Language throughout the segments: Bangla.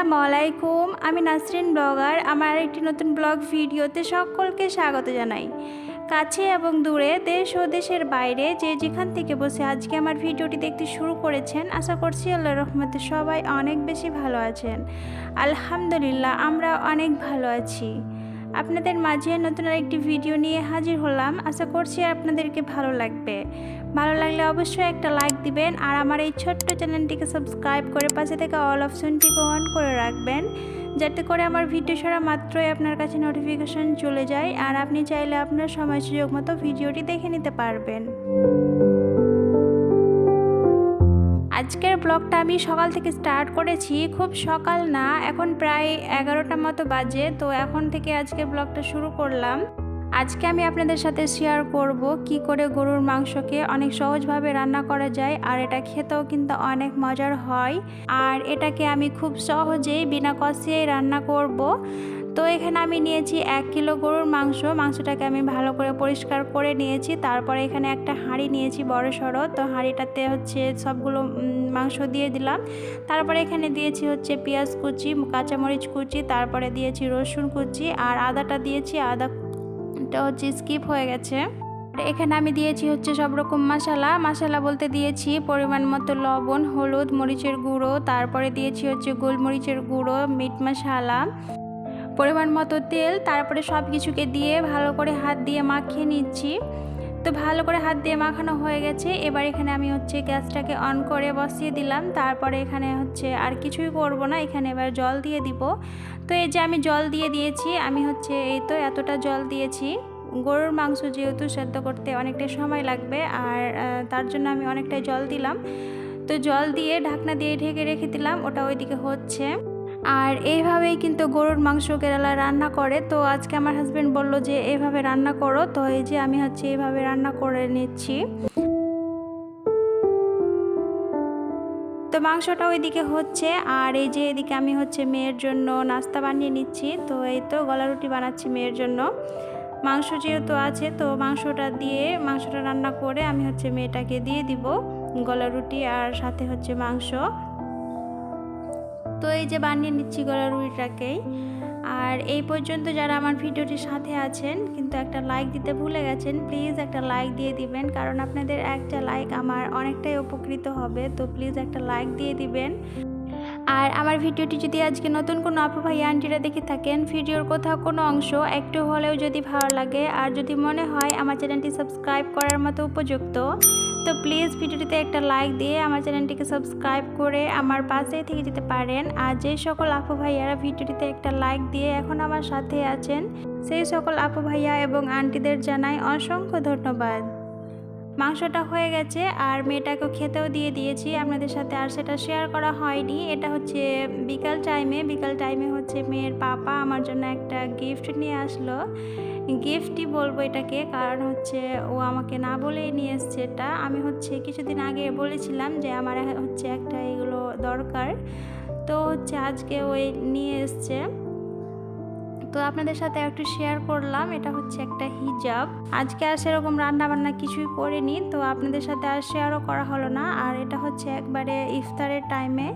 আসসালামু আলাইকুম। আমি নাসরিন ব্লগার। আমার একটি নতুন ব্লগ ভিডিওতে সকলকে স্বাগত জানাই। কাছে এবং দূরে, দেশ ও দেশের বাইরে যে যেখান থেকে বসে আজকে আমার ভিডিওটি দেখতে শুরু করেছেন, আশা করছি আল্লাহ রহমতে সবাই অনেক বেশি ভালো আছেন। আলহামদুলিল্লাহ, আমরা অনেক ভালো আছি। আপনাদের মাঝে নতুন আরেকটি ভিডিও নিয়ে হাজির হলাম। আশা করছি আপনাদেরকে ভালো লাগবে। ভালো লাগলে অবশ্যই একটা লাইক দিবেন আর আমার এই ছোট্ট চ্যানেলটিকে সাবস্ক্রাইব করে পাশে থেকে অল অপশনটিকে অন করে রাখবেন, যাতে করে আমার ভিডিও ছাড়া মাত্রই আপনার কাছে নোটিফিকেশন চলে যায় আর আপনি চাইলে আপনার সময় সুযোগ মতো ভিডিওটি দেখে নিতে পারবেন। আজকের ব্লগটা আমি সকাল থেকে স্টার্ট করেছি, খুব সকাল না, এখন প্রায় এগারোটার মতো বাজে, তো এখন থেকে আজকের ব্লগটা শুরু করলাম। আজকে আমি আপনাদের সাথে শেয়ার করব কি করে গরুর মাংসকে অনেক সহজভাবে রান্না করা যায়, আর এটা খেতেও কিন্তু অনেক মজার হয়। আর এটাকে আমি খুব সহজেই বিনা কষিয়েই রান্না করব। তো এখানে আমি নিয়েছি এক কিলো গরুর মাংস। মাংসটাকে আমি ভালো করে পরিষ্কার করে নিয়েছি। তারপরে এখানে একটা হাঁড়ি নিয়েছি বড় সড়ো। তো হাঁড়িটাতে হচ্ছে সবগুলো মাংস দিয়ে দিলাম। তারপরে এখানে দিয়েছি হচ্ছে পেঁয়াজ কুচি, কাঁচামরিচ কুচি, তারপরে দিয়েছি রসুন কুচি আর আদাটা দিয়েছি। আদাটা হচ্ছে স্কিপ হয়ে গেছে। এখানে আমি দিয়েছি হচ্ছে সব রকম মশলা। মশলা বলতে দিয়েছি পরিমাণ মতো লবণ, হলুদ, মরিচের গুঁড়ো। তারপরে দিয়েছি হচ্ছে গোলমরিচের গুঁড়ো, মিট মশলা। পরিমাণ মতো তেল, তারপরে সব কিছুকে দিয়ে ভালো করে হাত দিয়ে মাখিয়ে নিচ্ছি। তো ভালো করে হাত দিয়ে মাখানো হয়ে গেছে। এবার এখানে আমি হচ্ছে গ্যাসটাকে অন করে বসিয়ে দিলাম। তারপরে এখানে হচ্ছে আর কিছুই করব না, এখানে এবার জল দিয়ে দিব। তো এই যে আমি জল দিয়ে দিয়েছি, আমি হচ্ছে এই তো এতটা জল দিয়েছি। গরুর মাংস যেহেতু সেদ্ধ করতে অনেকটাই সময় লাগবে, আর তার জন্য আমি অনেকটাই জল দিলাম। তো জল দিয়ে ঢাকনা দিয়ে ঢেকে রেখে দিলাম, ওটা ওইদিকে হচ্ছে। আর এইভাবেই কিন্তু গরুর মাংস কেরালা রান্না করে। তো আজকে আমার হাজব্যান্ড বলল যে এইভাবে রান্না করো। তো এই যে আমি হচ্ছে এইভাবে রান্না করে নিচ্ছি। তো মাংসটা ওইদিকে হচ্ছে, আর এই যে এদিকে আমি হচ্ছে মেয়ের জন্য নাস্তা বানিয়ে নিচ্ছি। তো এই তো গলা রুটি বানাচ্ছি মেয়ের জন্য। মাংস যেহেতু আছে, তো মাংসটা দিয়ে মাংসটা রান্না করে আমি হচ্ছে মেয়েটাকে দিয়ে দিব গলা রুটি আর সাথে হচ্ছে মাংস। তো এই যে বানিয়ে নিচ্ছি গলা রুটিটাকেই আর এই পর্যন্ত যারা আমার ভিডিওটির সাথে আছেন, কিন্তু একটা লাইক দিতে ভুলে গেছেন প্লিজ একটা লাইক দিয়ে দিবেন, কারণ আপনাদের একটা লাইক আমার অনেকটাই উপকৃত হবে, তো প্লিজ একটা লাইক দিয়ে দিবেন। আর আমার ভিডিওটি যদি আজকে নতুন কোনো আপু ভাই, আন্টিরা দেখে থাকেন, ভিডিওর কোথাও কোনো অংশ একটু হলেও যদি ভালো লাগে, আর যদি মনে হয় আমার চ্যানেলটি সাবস্ক্রাইব করার মতো উপযুক্ত তো প্লিজ ভিডিওটিতে একটা লাইক দিয়ে আমার চ্যানেলটিকে সাবস্ক্রাইব করে আমার পাশে থেকে যেতে পারেন। আর যে সকল আপু ভাইয়ারা ভিডিওটিতে একটা লাইক দিয়ে এখন আমার সাথে আছেন, সেই সকল আপু ভাইয়া এবং আন্টিদের জানাই অসংখ্য ধন্যবাদ। মাংসটা হয়ে গেছে আর মেয়েটাকে খেতেও দিয়ে দিয়েছি। আপনাদের সাথে আর সেটা শেয়ার করা হয়নি। এটা হচ্ছে বিকাল টাইমে বিকাল টাইমে হচ্ছে মেয়ের পাপা আমার জন্য একটা গিফট নিয়ে আসলো। গিফটই বলব এটাকে, কারণ হচ্ছে ও আমাকে না বলেই নিয়ে এসছে এটা। আমি হচ্ছে কিছুদিন আগে বলেছিলাম যে আমার হচ্ছে একটা এগুলো দরকার। তো হচ্ছে আজকে ওই নিয়ে এসছে। তো আপনাদের সাথে একটু শেয়ার করলাম, এটা হচ্ছে একটা হিজাব আজকে আর সেরকম রান্না বান্না কিছুই করিনি, তো আপনাদের সাথে আর শেয়ারও করা হলো না। আর এটা হচ্ছে একবারে ইফতারের টাইমে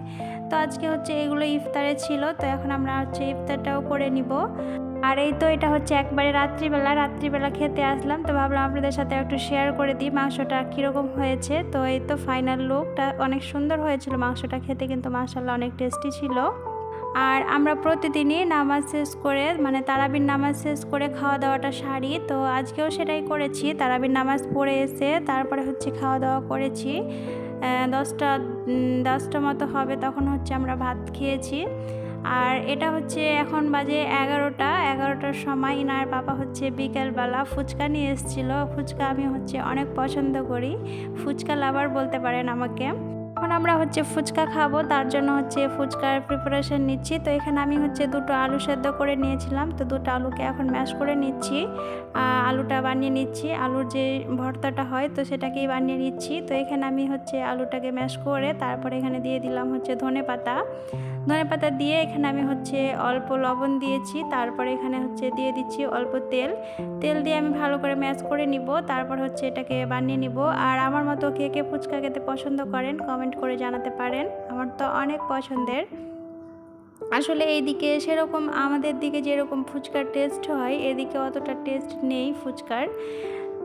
তো আজকে হচ্ছে এগুলো ইফতারে ছিল, তো এখন আমরা হচ্ছে ইফতারটাও করে নিব। আর এই তো এটা হচ্ছে একবারে রাত্রিবেলা রাত্রিবেলা খেতে আসলাম, তো ভাবলাম আপনাদের সাথে একটু শেয়ার করে দিই, মাংসটা কীরকম হয়েছে। তো এই তো ফাইনাল লুকটা অনেক সুন্দর হয়েছিল, মাংসটা খেতে কিন্তু মাসাল্লাহ অনেক টেস্টি ছিল। আর আমরা প্রতিদিনই নামাজ শেষ করে মানে তারাবির নামাজ শেষ করে খাওয়া দাওয়াটা সারি। তো আজকেও সেটাই করেছি। তারাবির নামাজ পড়ে এসে তারপরে হচ্ছে খাওয়া দাওয়া করেছি দশটা দশটা মতো হবে তখন হচ্ছে আমরা ভাত খেয়েছি। আর এটা হচ্ছে এখন বাজে এগারোটা। এগারোটার সময় ইনার বাবা হচ্ছে বিকেলবেলা ফুচকা নিয়ে এসেছিল। ফুচকা আমি হচ্ছে অনেক পছন্দ করি। ফুচকা লাভার বলতে পারেন আমাকে। এখন আমরা হচ্ছে ফুচকা খাব, তার জন্য হচ্ছে ফুচকার প্রিপারেশন নিচ্ছি। তো এখানে আমি হচ্ছে দুটো আলু সেদ্ধ করে নিয়েছিলাম, তো দুটো আলুকে এখন ম্যাশ করে নিচ্ছি। আলুটা বানিয়ে নিচ্ছি, আলুর যে ভর্তাটা হয়, তো সেটাকেই বানিয়ে নিচ্ছি। তো এখানে আমি হচ্ছে আলুটাকে ম্যাশ করে তারপরে এখানে দিয়ে দিলাম হচ্ছে ধনে পাতা ধনে পাতা দিয়ে এখানে আমি হচ্ছে অল্প লবণ দিয়েছি, তারপরে এখানে হচ্ছে দিয়ে দিচ্ছি অল্প তেল। তেল দিয়ে আমি ভালো করে ম্যাশ করে নিব, তারপর হচ্ছে এটাকে বানিয়ে নিব। আর আমার মতো কে কে ফুচকা খেতে পছন্দ করেন কমেন্ট করে জানাতে পারেন। আমার তো অনেক পছন্দের। আসলে এইদিকে সেরকম, আমাদের দিকে যেরকম ফুচকার টেস্ট হয়, এদিকে অতটা টেস্ট নেই ফুচকার।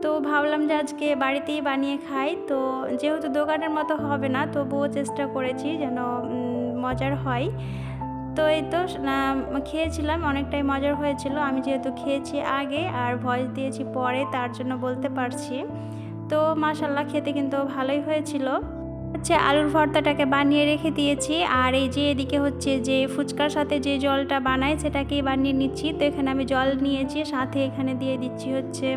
তো ভাবলাম যে আজকে বাড়িতেই বানিয়ে খাই। তো যেহেতু দোকানের মতো হবে না, তবুও চেষ্টা করেছি যেন মজার হয়। তো এই তো খেয়েছিলাম, অনেকটাই মজার হয়েছিল। আমি যেহেতু খেয়েছি আগে আর ভয়েস দিয়েছি পরে, তার জন্য বলতে পারছি। তো মাসাল্লাহ খেতে কিন্তু ভালোই হয়েছিল। হচ্ছে আলুর ভর্তাটাকে বানিয়ে রেখে দিয়েছি। আর এই যে এদিকে হচ্ছে যে ফুচকার সাথে যে জলটা বানায় সেটাকেই বানিয়ে নিচ্ছি। তো এখানে আমি জল নিয়েছি, সাথে এখানে দিয়ে দিচ্ছি হচ্ছে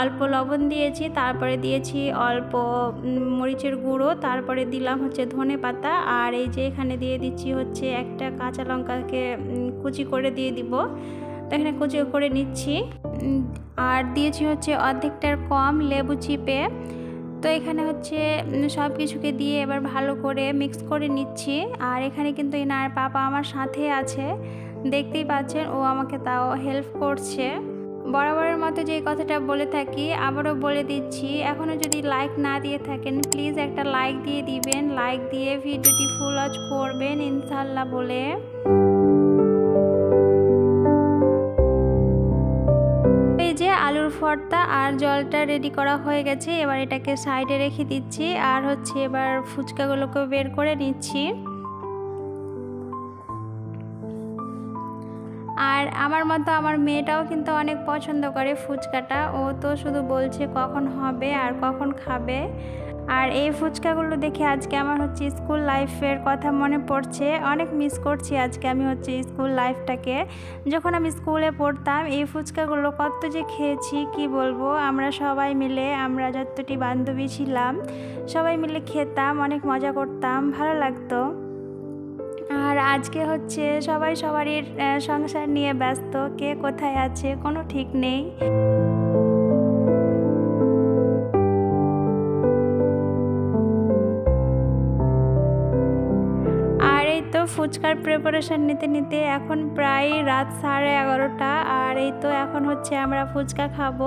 অল্প লবণ দিয়েছি, তারপরে দিয়েছি অল্প মরিচের গুঁড়ো, তারপরে দিলাম হচ্ছে ধনে পাতা, আর এই যে এখানে দিয়ে দিচ্ছি হচ্ছে একটা কাঁচা লঙ্কাকে কুচি করে দিয়ে দিব। তো এখানে কুচি করে নিচ্ছি। আর দিয়েছি হচ্ছে অর্ধেকটার কম লেবু চিপে। তো এখানে হচ্ছে সব কিছুকে দিয়ে এবার ভালো করে মিক্স করে নিচ্ছি। আর এখানে কিন্তু এনার পাপা আমার সাথে আছে। দেখতেই পাচ্ছেন, ও আমাকে তাও হেল্প করছে। বরাবরের মতো যে কথাটা বলে থাকি, আবারও বলে দিচ্ছি এখনও যদি লাইক না দিয়ে থাকেন প্লিজ একটা লাইক দিয়ে দিবেন। লাইক দিয়ে ভিডিওটি ফুল ওয়াচ করবেন ইনশাল্লাহ বলে। যে আলুর ফর্তা আর জলটা রেডি করা হয়ে গেছে, এবার এটাকে সাইডে রেখে দিচ্ছি। আর হচ্ছে এবার ফুচকাগুলোকে বের করে নিচ্ছি। আর আমার মতো আমার মেয়েটাও কিন্তু অনেক পছন্দ করে ফুচকাটা। ও তো শুধু বলছে কখন হবে আর কখন খাবে। আর এই ফুচকাগুলো দেখে আজকে আমার হচ্ছে স্কুল লাইফের কথা মনে পড়ছে। অনেক মিস করছি আজকে আমি হচ্ছে স্কুল লাইফটাকে। যখন আমি স্কুলে পড়তাম এই ফুচকাগুলো কত যে খেয়েছি, কি বলব? আমরা সবাই মিলে, আমরা যতটি বান্ধবী ছিলাম, সবাই মিলে খেতাম, অনেক মজা করতাম, ভালো লাগতো। আর আজকে হচ্ছে সবাই সবারই সংসার নিয়ে ব্যস্ত। কে কোথায় আছে? কোনো ঠিক নেই। তো ফুচকার প্রিপারেশন নিতে নিতে এখন প্রায় রাত সাড়ে এগারোটা। আর এই তো এখন হচ্ছে আমরা ফুচকা খাব।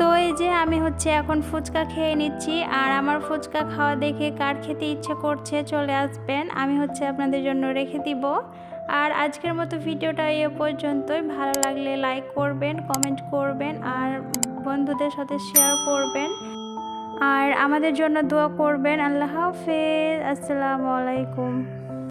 তো এই যে আমি হচ্ছে এখন ফুচকা খেয়ে নিচ্ছি আর আমার ফুচকা খাওয়া দেখে কার খেতে ইচ্ছে করছে চলে আসবেন। আমি হচ্ছে আপনাদের জন্য রেখে দিব। আর আজকের মতো ভিডিওটা এ পর্যন্তই। ভালো লাগলে লাইক করবেন কমেন্ট করবেন আর বন্ধুদের সাথে শেয়ার করবেন। আর আমাদের জন্য দোয়া করবেন। আল্লাহ হাফেজ। আসসালামু আলাইকুম।